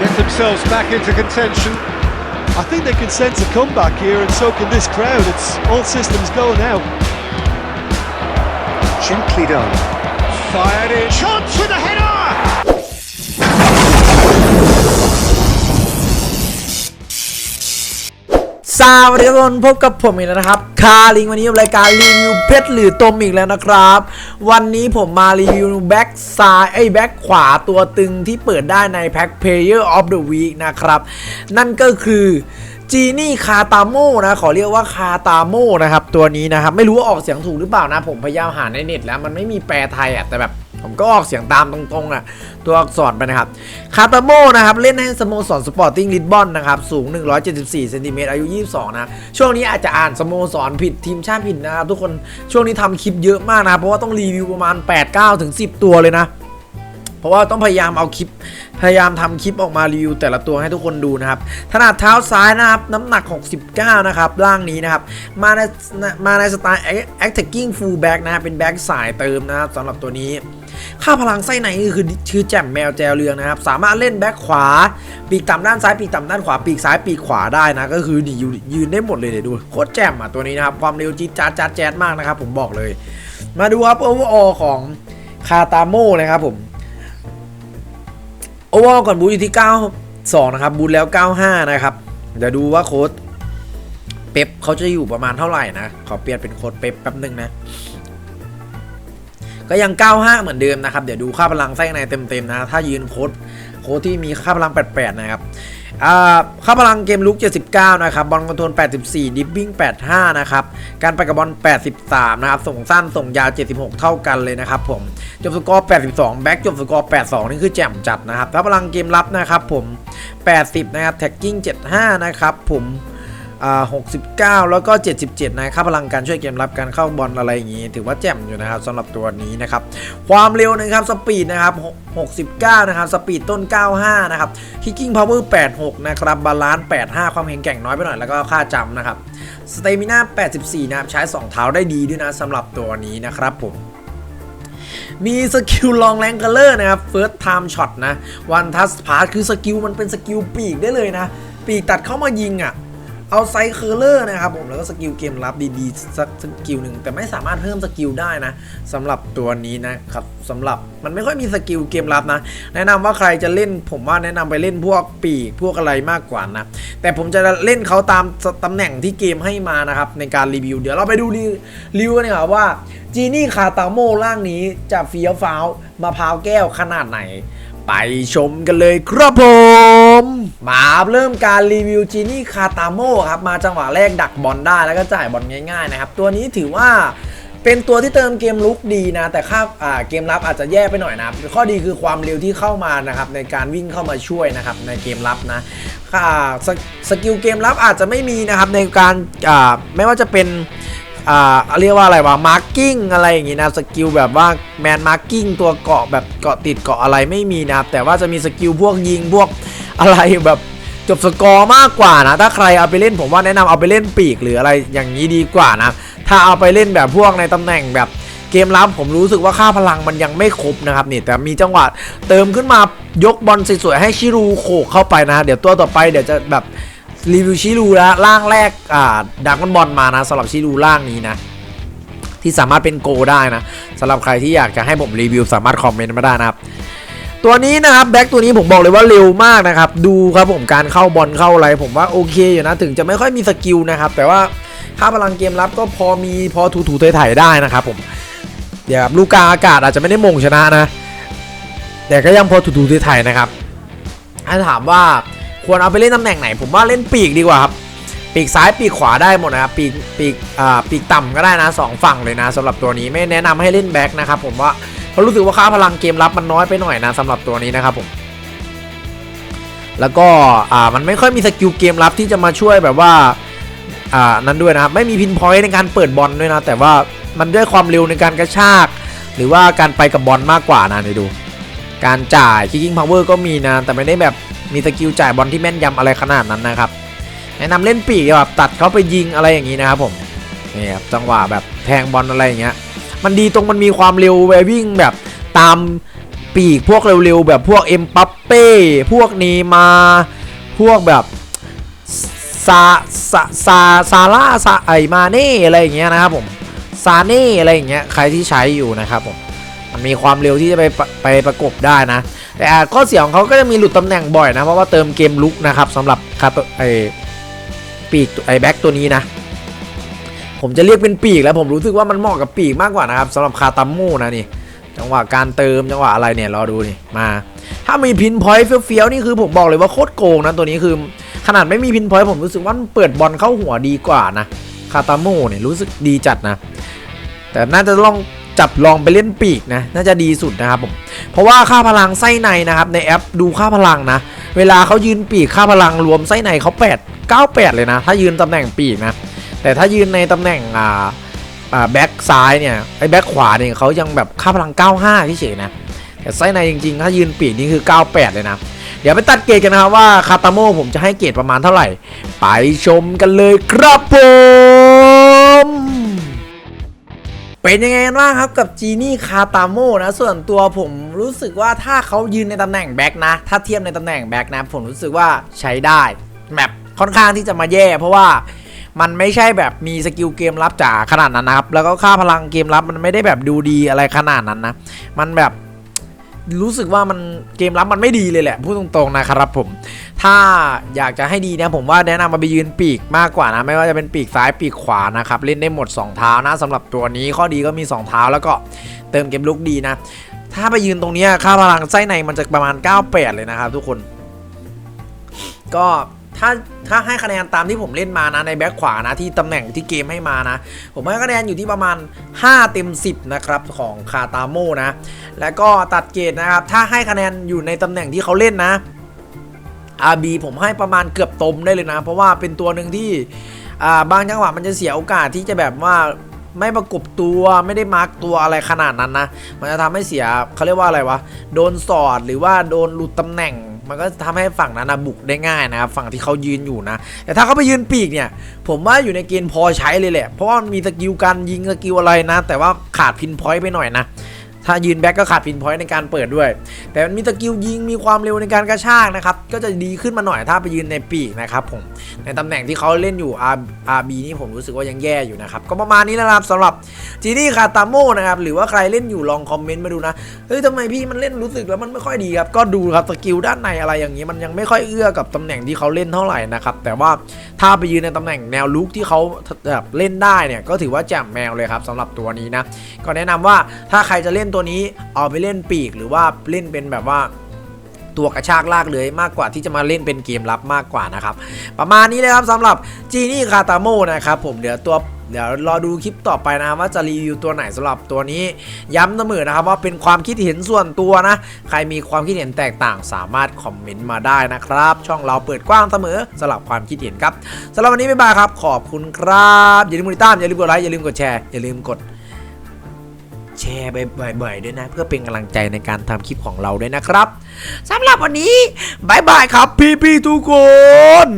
Get themselves back into contention. I think they can sense a comeback here, and so can this crowd. It's all systems go now. Gently done. Fired in. Chance with a header! สวัสดีทุกคนพบกับผมอีกแล้วนะครับ คาลิงวันนี้กับรายการรีวิวเพชรหรือตมอีกแล้วนะครับ วันนี้ผมมารีวิวแบ็กซ้ายไอ้แบ็กขวาตัวตึงที่เปิดได้ในแพ็ค Player of the Week นะครับ นั่นก็คือจีนี่คาตาโมนะขอเรียกว่าคาตาโมนะครับ ตัวนี้นะครับ ไม่รู้ว่าออกเสียงถูกหรือเปล่านะ ผมพยายามหาในเน็ตแล้วมันไม่มีแปลไทยอะแต่แบบ ผมก็ออกเสียงตามตรงๆอะตัวอักษรไปนะครับ คาตาโมนะครับ เล่นให้สโมสรสปอร์ติ้งลิสบอนนะครับ สูง 174เซนติเมตรอายุ 22 นะ ช่วงนี้อาจจะอ่านสโมสรผิดทีมชาติผิดนะครับ ทุกคนช่วงนี้ทำคลิปเยอะมากนะ เพราะว่าต้องรีวิวประมาณ 8-9 ถึง 10 ตัวเลยนะ เพราะว่าต้องพยายามเอาคลิป พยายามทำคลิปออกมารีวิวแต่ละตัวให้ทุกคนดูนะครับถนัดเท้าซ้ายนะครับ น้ำหนัก 69 นะครับร่างนี้นะครับ มาในมาในสไตล์ attacking full back นะครับเป็นแบ็กสายเติมนะครับสำหรับตัวนี้ค่าพลังไส้ในคือชื่อแจ่มแมวแจวเรืองนะครับ สามารถเล่นแบ็คขวา ปีกต่ำด้านซ้ายปีกต่ำด้านขวาปีกซ้ายปีกขวาได้นะ ก็คือนี่ยืนยืนได้หมดเลยเดี๋ยวดูโคตรแจ่มอะตัวนี้นะครับ ความเร็วจี๊ดจ๊าดจ๊าดแจ๊ดมากนะครับผมบอกเลย มาดูครับโอเวอร์ออของคาตาโมนะครับผม โอเวอร์ก่อนบูทอยู่ที่ 92 นะครับ บูทแล้ว 95 นะครับ เดี๋ยวดูว่าโค้ดเป๊ปเขาจะอยู่ประมาณเท่าไหร่นะ ขอเปลี่ยนเป็นโค้ดเป๊ปแป๊บนึงนะ ก็ยัง 95 เหมือนเดิมนะครับ เดี๋ยวดูค่าพลังไส้ในเต็มๆนะ ถ้ายืนโค้ดโค้ดที่มีค่าพลัง 88 นะครับ ข้าค่าพลังเกมลุก 79 นะครับ บอลคอนโทรล 84 ดิฟบิ้ง 85 นะครับ การไปกับบอล 83 นะครับ ส่งสั้น ส่งยาว 76 เท่ากันเลยนะครับผม จบสกอร์ 82 แบ็กจบสกอร์ 82 นี่คือแจ่มจัดนะครับข้าพลังเกมรับนะครับผม 80 นะครับ แท็กกิ้ง 75 นะครับผม 69 แล้วก็ 77 นะค่าพลังการช่วยเกมรับการเข้าบอลอะไรอย่างงี้ ถือว่าแจ่มอยู่นะครับสำหรับตัวนี้นะครับความเร็วนะครับสปีดนะครับ69 นะครับสปีดต้น 95 นะครับคิกกิ้งพาวเวอร์ 86 นะครับบาลานซ์ 85 ความแข็งแกร่งน้อยไปหน่อยแล้วก็ค่าจำนะครับสเตมิน่า 84 นะครับใช้ 2 เท้าได้ดีด้วยนะสำหรับตัวนี้นะครับผมมีสกิลลองแรงเกเลอร์นะครับ First Time Shot นะ One Touch Pass คือสกิลมันเป็นสกิลปีกได้เลยนะ ปีกตัดเข้ามายิงอะ เอาไซเคอร์เลอร์นะครับผมแล้วก็สกิลเกมรับดีๆสักสกิลหนึ่งแต่ไม่สามารถเพิ่มสกิลได้นะสำหรับตัวนี้นะครับสำหรับมันไม่ค่อยมีสกิลเกมรับนะ แนะนำว่าใครจะเล่นผมว่าแนะนำไปเล่นพวกปีกพวกอะไรมากกว่านะแต่ผมจะเล่นเขาตามตำแหน่งที่เกมให้มานะครับในการรีวิว เดี๋ยวเราไปดูรีรีวิวกันดีกว่าว่าจีนี่คาตาโมร่างนี้จะเฟี้ยวฟ้าวมะพร้าวแก้วขนาดไหน ไปชมกันเลยครับผมมาเริ่มการรีวิวจีนี่คาตาโมครับมาจังหวะแรกดักบอลได้แล้วก็จ่ายบอลง่ายๆนะครับตัวนี้ถือว่าเป็นตัวที่เติมเกมลุกดีนะ แต่ค่าเกมรับอาจจะแย่ไปหน่อยนะข้อดีคือความเร็วที่เข้ามานะครับในการวิ่งเข้ามาช่วยนะครับในเกมรับนะค่าสสกิลเกมรับอาจจะไม่มีนะครับในการไม่ว่าจะเป็น อ่าเรียกว่าอะไรวะมาร์กิ้งอะไรอย่างงี้นะสกิลแบบว่าแมนมาร์กิ้งตัวเกาะแบบเกาะติดเกาะอะไรไม่มีนะครับแต่ว่าจะมีสกิลพวกยิงพวกอะไรแบบจบสกอร์มากกว่านะ ถ้าใครเอาไปเล่นผมว่าแนะนำเอาไปเล่นปีกหรืออะไรอย่างนี้ดีกว่านะ ถ้าเอาไปเล่นแบบพวกในตำแหน่งแบบเกมรับผมรู้สึกว่าค่าพลังมันยังไม่ครบนะครับนี่แต่มีจังหวะเติมขึ้นมายกบอลสวยๆให้ชิรูโขกเข้าไปนะ เดี๋ยวตัวต่อไปเดี๋ยวจะแบบ รีวิวชิรูแล้วร่างแรกอ่าดักบอลมานะสำหรับชิรูร่างนี้นะ ที่สามารถเป็นโกได้นะสำหรับใครที่อยากจะให้ผมรีวิวสามารถคอมเมนต์มาได้นะครับตัวนี้นะครับแบ็กตัวนี้ผมบอกเลยว่าเร็วมากนะครับ ดูครับผมการเข้าบอลเข้าอะไร ผมว่าโอเคอยู่นะถึงจะไม่ค่อยมีสกิลนะครับ แต่ว่าค่าพลังเกมรับก็พอมีพอถูๆไถ่ๆได้นะครับผมเดี๋ยวลูกกาอากาศอาจจะไม่ได้มงชนะนะ แต่ก็ยังพอถูๆไถ่ๆนะครับถ้าถามว่า ควรเอาไปเล่นตำแหน่งไหน ผมว่าเล่นปีกดีกว่าครับ ปีกซ้ายปีกขวาได้หมดนะครับปีกปีกอ่าปีกต่ำก็ได้นะสองฝั่งเลยนะสำหรับตัวนี้ไม่แนะนำให้เล่นแบ็คนะครับผมว่าเขาะรู้สึกว่าค่าพลังเกมรับมันน้อยไปหน่อยนะสำหรับตัวนี้นะครับผมแล้วก็อ่ามันไม่ค่อยมีสกิลเกมรับที่จะมาช่วยแบบว่าอ่านั้นด้วยนะครับไม่มีพินพอยต์ในการเปิดบอลด้วยนะแต่ว่ามันด้วยความเร็วในการกระชาก หรือว่าการไปกับบอลมากกว่านะเดี๋ยวดู การจ่าย kicking power ก็มีนะแต่ไม่ได้แบบ มีสกิลจ่ายบอลที่แม่นยำอะไรขนาดนั้นนะครับแนะนำเล่นปีกดีกว่าตัดเขาไปยิงอะไรอย่างนี้นะครับผมนี่ครับจังหวะแบบแทงบอลอะไรอย่างเงี้ย มันดีตรงมันมีความเร็วไปวิ่งแบบตามปีกพวกเร็วๆแบบพวกเอ็มปัปเป้พวกนีมาพวกแบบซาซาซาซาร่าซาไอมาเน่อะไรอย่างเงี้ยนะครับผมซาเน่อะไรอย่างเงี้ยใครที่ใช้อยู่นะครับผมมันมีความเร็วที่จะไปไปประกบได้นะ แต่ข้อเสียของเขาก็จะมีหลุดตำแหน่งบ่อยนะ เพราะว่าเติมเกมลุกนะครับสำหรับคาตไอปีกไอแบ็กตัวนี้นะ ผมจะเรียกเป็นปีกแล้วผมรู้สึกว่ามันเหมาะกับปีกมากกว่านะครับสำหรับคาตัมมูนะนี่จังหวะการเติมจังหวะอะไรเนี่ยรอดูนี่มา ถ้ามีพินพอยต์เฟี้ยวๆนี่คือผมบอกเลยว่าโคตรโกงนะตัวนี้คือ ขนาดไม่มีพินพอยต์ผมรู้สึกว่าเปิดบอลเข้าหัวดีกว่านะคาตาโมเนี่ยรู้สึกดีจัดนะ แต่น่าจะลอง จับลองไปเล่นปีกนะน่าจะดีสุดนะครับผมเพราะว่าค่าพลังไส้ในนะครับในแอปดูค่าพลังนะ เวลาเขายืนปีกค่าพลังรวมไส้ในเขา8 98 เลยนะ ถ้ายืนตำแหน่งปีกนะ แต่ถ้ายืนในตำแหน่งอ่าอ่าแบ็กซ้ายเนี่ยไอ้แบ็กขวาเนี่ยเขายังแบบค่าพลัง 95ที่เฉยนะแต่ไส้ในจริงๆ ถ้ายืนปีกนี่คือ 98 เลยนะ เดี๋ยวไปตัดเกรดกันนะครับว่าคาตาโมผมจะให้เกรดประมาณเท่าไหร่ ไปชมกันเลยครับผม เป็นยังไงกันบ้างครับกับจีนี่คาตาโมนะส่วนตัวผมรู้สึกว่าถ้าเขายืนในตำแหน่งแบ็กนะ ถ้าเทียบในตำแหน่งแบ็กนะ ผมรู้สึกว่าใช้ได้แมปค่อนข้างที่จะมาแย่ เพราะว่ามันไม่ใช่แบบมีสกิลเกมรับจ๋าขนาดนั้นนะครับ แล้วก็ค่าพลังเกมรับมันไม่ได้แบบดูดีอะไรขนาดนั้นนะ มันแบบรู้สึกว่ามันเกมรับมันไม่ดีเลยแหละพูดตรงๆนะครับผม ถ้าอยากจะให้ดีนะผมว่าแนะนำมาไปยืนปีกมากกว่านะ ไม่ว่าจะเป็นปีกซ้ายปีกขวานะครับเล่นได้หมด 2 เท้านะสำหรับตัวนี้ข้อดีก็มี 2 เท้าแล้วก็เติมเกมลุกดีนะ ถ้าไปยืนตรงนี้ค่าพลังไส้ในมันจะประมาณ 98 เลยนะครับทุกคน ก็ถ้าถ้าให้คะแนนตามที่ผมเล่นมานะในแบ็คขวานะที่ตำแหน่งที่เกมให้มานะ ผมให้คะแนนอยู่ที่ประมาณ 5 เต็ม 10 นะครับของคาตาโมนะ แล้วก็ตัดเกรดนะครับ ถ้าให้คะแนนอยู่ในตำแหน่งที่เขาเล่นนะ RB ผมให้ประมาณเกือบตมได้เลยนะ เพราะว่าเป็นตัวหนึ่งที่บางจังหวะมันจะเสียโอกาสที่จะแบบว่าไม่ประกบตัวไม่ได้มาร์กตัวอะไรขนาดนั้นนะ มันจะทำให้เสียเขาเรียกว่าอะไรวะ โดนสอดหรือว่าโดนหลุดตำแหน่ง มันก็ทำให้ฝั่งนั้นนะบุกได้ง่ายนะครับฝั่งที่เขายืนอยู่นะ แต่ถ้าเขาไปยืนปีกเนี่ย ผมว่าอยู่ในเกณฑ์พอใช้เลยแหละ เพราะว่ามันมีสกิลการยิงสกิลอะไรนะ แต่ว่าขาดพินพอยต์ไปหน่อยนะ ถ้ายืนแบ็กก็ขาดพินพอยต์ในการเปิดด้วย แต่มันมีสกิลยิงมีความเร็วในการกระชากนะครับ ก็จะดีขึ้นมาหน่อยถ้าไปยืนในปีกนะครับผม ในตำแหน่งที่เขาเล่นอยู่ R RB นี่ผมรู้สึกว่ายังแย่อยู่นะครับ ก็ประมาณนี้แล้วนะครับสำหรับจีนี่คาตาโมนะครับ หรือว่าใครเล่นอยู่ลองคอมเมนต์มาดูนะ เฮ้ยทำไมพี่มันเล่นรู้สึกแล้วมันไม่ค่อยดีครับ ก็ดูครับสกิลด้านในอะไรอย่างนี้มันยังไม่ค่อยเอื้อกับตำแหน่งที่เขาเล่นเท่าไหร่นะครับ แต่ว่าถ้าไปยืนในตำแหน่งแนวลุกที่เขาแบบเล่นได้เนี่ยก็ถือว่าแจ่มแมวเลยครับสำหรับตัวนี้นะ ก็แนะนำว่าถ้าใครจะเล่นตัวนี้เอาไปเล่นปีกหรือว่าเล่นเป็นแบบว่าตัวกระชากลากเลยมากกว่าที่จะมาเล่นเป็นเกมรับมากกว่านะครับ ประมาณนี้เลยครับสำหรับจีนี่คาตาโมนะครับผมเดี๋ยวตัวเดี๋ยวรอดูคลิปต่อไปนะว่าจะรีวิวตัวไหนสำหรับตัวนี้ ย้ำเสมอนะครับว่าเป็นความคิดเห็นส่วนตัวนะ ใครมีความคิดเห็นแตกต่างสามารถคอมเมนต์มาได้นะครับ ช่องเราเปิดกว้างเสมอสำหรับความคิดเห็นครับสำหรับวันนี้บ๊ายบายครับ ขอบคุณครับ อย่าลืมกดติดตามอย่าลืมกดไลค์อย่าลืมกดแชร์อย่าลืมกด แชร์บ่อยๆด้วยนะ เพื่อเป็นกำลังใจในการทำคลิปของเราด้วยนะครับสำหรับวันนี้บายบายครับพี่ๆทุกคน